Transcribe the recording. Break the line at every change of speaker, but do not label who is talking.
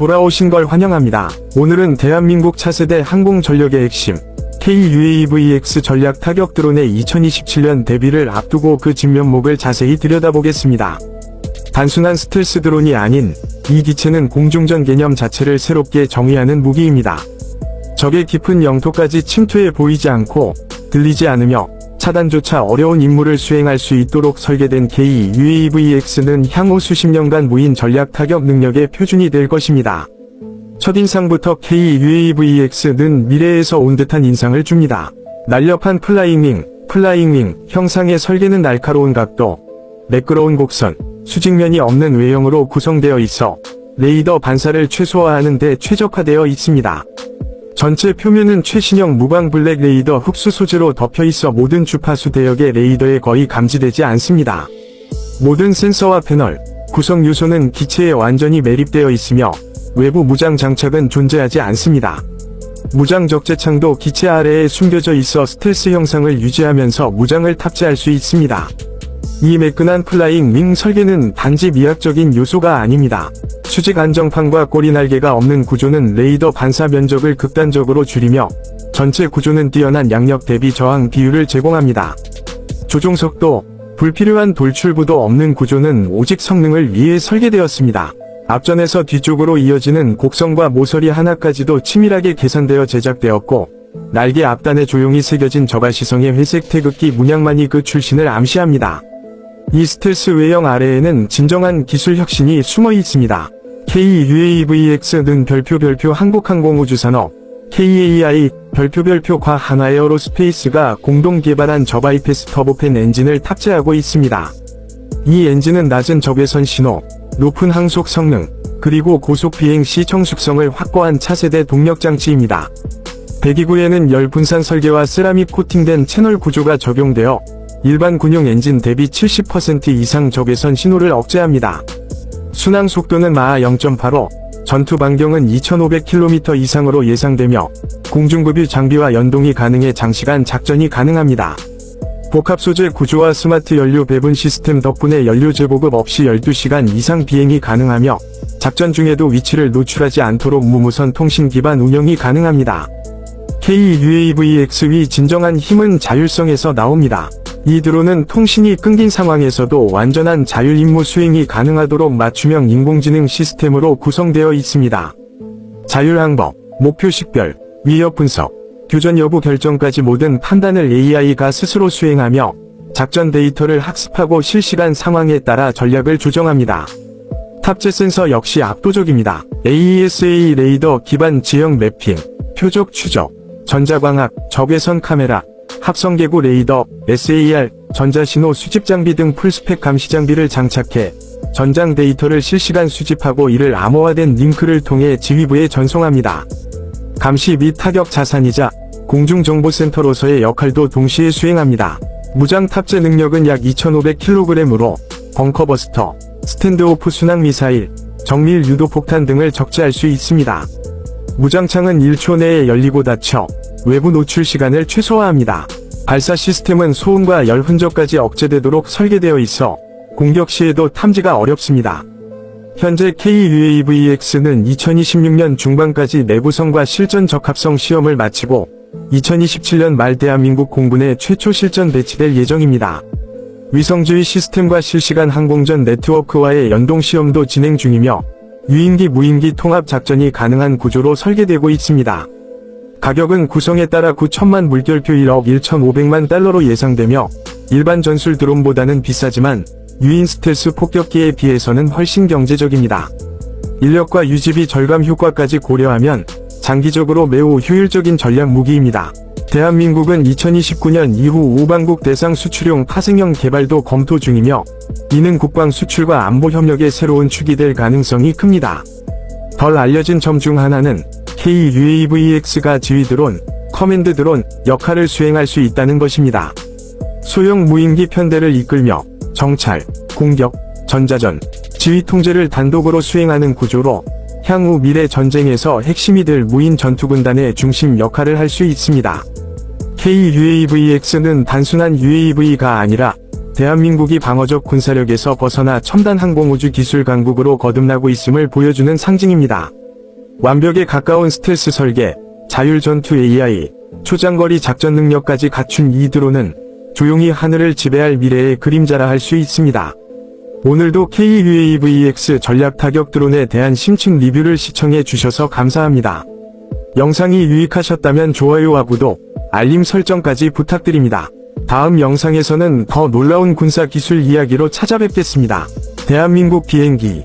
돌아오신 걸 환영합니다. 오늘은 대한민국 차세대 항공전력의 핵심 KUAVX 전략 타격 드론의 2027년 데뷔를 앞두고 그 진면목을 자세히 들여다보겠습니다. 단순한 스텔스 드론이 아닌 이 기체는 공중전 개념 자체를 새롭게 정의하는 무기입니다. 적의 깊은 영토까지 침투해 보이지 않고 들리지 않으며 차단조차 어려운 임무를 수행할 수 있도록 설계된 KUAVX는 향후 수십 년간 무인 전략 타격 능력의 표준이 될 것입니다. 첫인상부터 KUAVX는 미래에서 온 듯한 인상을 줍니다. 날렵한 플라잉윙, 플라잉윙, 형상의 설계는 날카로운 각도, 매끄러운 곡선, 수직면이 없는 외형으로 구성되어 있어 레이더 반사를 최소화하는 데 최적화되어 있습니다. 전체 표면은 최신형 무광 블랙 레이더 흡수 소재로 덮여 있어 모든 주파수 대역의 레이더에 거의 감지되지 않습니다. 모든 센서와 패널, 구성 요소는 기체에 완전히 매립되어 있으며 외부 무장 장착은 존재하지 않습니다. 무장 적재창도 기체 아래에 숨겨져 있어 스텔스 형상을 유지하면서 무장을 탑재할 수 있습니다. 이 매끈한 플라잉 윙 설계는 단지 미학적인 요소가 아닙니다. 수직 안정판과 꼬리 날개가 없는 구조는 레이더 반사 면적을 극단적으로 줄이며 전체 구조는 뛰어난 양력 대비 저항 비율을 제공합니다. 조종 속도, 불필요한 돌출부도 없는 구조는 오직 성능을 위해 설계되었습니다. 앞전에서 뒤쪽으로 이어지는 곡선과 모서리 하나까지도 치밀하게 계산되어 제작되었고, 날개 앞단에 조용히 새겨진 저가 시성의 회색 태극기 문양만이 그 출신을 암시합니다. 이 스텔스 외형 아래에는 진정한 기술 혁신이 숨어 있습니다. KUAVX는 별표 별표 한국항공 우주산업, KAI 별표 별표 과하나에어로스페이스가 공동 개발한 저바이패스 터보팬 엔진을 탑재하고 있습니다. 이 엔진은 낮은 적외선 신호, 높은 항속 성능, 그리고 고속 비행 시 청숙성을 확보한 차세대 동력 장치입니다. 배기구에는 열 분산 설계와 세라믹 코팅된 채널 구조가 적용되어 일반 군용 엔진 대비 70% 이상 적외선 신호를 억제합니다. 순항 속도는 마하 0.85, 전투 반경은 2500km 이상으로 예상되며 공중급유 장비와 연동이 가능해 장시간 작전이 가능합니다. 복합 소재 구조와 스마트 연료 배분 시스템 덕분에 연료 재보급 없이 12시간 이상 비행이 가능하며 작전 중에도 위치를 노출하지 않도록 무무선 통신 기반 운영이 가능합니다. KUAVX의 진정한 힘은 자율성에서 나옵니다. 이 드론은 통신이 끊긴 상황에서도 완전한 자율 임무 수행이 가능하도록 맞춤형 인공지능 시스템으로 구성되어 있습니다. 자율 항법, 목표 식별, 위협 분석, 교전 여부 결정까지 모든 판단을 AI가 스스로 수행하며 작전 데이터를 학습하고 실시간 상황에 따라 전략을 조정합니다. 탑재 센서 역시 압도적입니다. AESA 레이더 기반 지형 매핑, 표적 추적, 전자광학, 적외선 카메라, 합성개구 레이더, SAR, 전자신호 수집 장비 등 풀스펙 감시 장비를 장착해 전장 데이터를 실시간 수집하고 이를 암호화된 링크를 통해 지휘부에 전송합니다. 감시 및 타격 자산이자 공중정보센터로서의 역할도 동시에 수행합니다. 무장 탑재 능력은 약 2,500kg으로 벙커버스터, 스탠드오프 순항 미사일, 정밀 유도 폭탄 등을 적재할 수 있습니다. 무장창은 1초 내에 열리고 닫혀 외부 노출 시간을 최소화합니다. 발사 시스템은 소음과 열 흔적까지 억제되도록 설계되어 있어 공격 시에도 탐지가 어렵습니다. 현재 KUAVX는 2026년 중반까지 내구성과 실전 적합성 시험을 마치고 2027년 말 대한민국 공군의 최초 실전 배치될 예정입니다. 위성주의 시스템과 실시간 항공전 네트워크와의 연동 시험도 진행 중이며 유인기 무인기 통합 작전이 가능한 구조로 설계되고 있습니다. 가격은 구성에 따라 9천만 물결표 1억 1,500만 달러로 예상되며 일반 전술 드론보다는 비싸지만 유인 스텔스 폭격기에 비해서는 훨씬 경제적입니다. 인력과 유지비 절감 효과까지 고려하면 장기적으로 매우 효율적인 전략 무기입니다. 대한민국은 2029년 이후 우방국 대상 수출용 파생형 개발도 검토 중이며 이는 국방 수출과 안보 협력의 새로운 축이 될 가능성이 큽니다. 덜 알려진 점 중 하나는 KUAVX가 지휘 드론, 커맨드 드론 역할을 수행할 수 있다는 것입니다. 소형 무인기 편대를 이끌며 정찰, 공격, 전자전, 지휘 통제를 단독으로 수행하는 구조로 향후 미래 전쟁에서 핵심이 될 무인 전투군단의 중심 역할을 할 수 있습니다. KUAVX는 단순한 UAV가 아니라 대한민국이 방어적 군사력에서 벗어나 첨단 항공우주 기술 강국으로 거듭나고 있음을 보여주는 상징입니다. 완벽에 가까운 스텔스 설계, 자율 전투 AI, 초장거리 작전 능력까지 갖춘 이 드론은 조용히 하늘을 지배할 미래의 그림자라 할 수 있습니다. 오늘도 KUAVX 전략 타격 드론에 대한 심층 리뷰를 시청해 주셔서 감사합니다. 영상이 유익하셨다면 좋아요와 구독, 알림 설정까지 부탁드립니다. 다음 영상에서는 더 놀라운 군사 기술 이야기로 찾아뵙겠습니다. 대한민국 비행기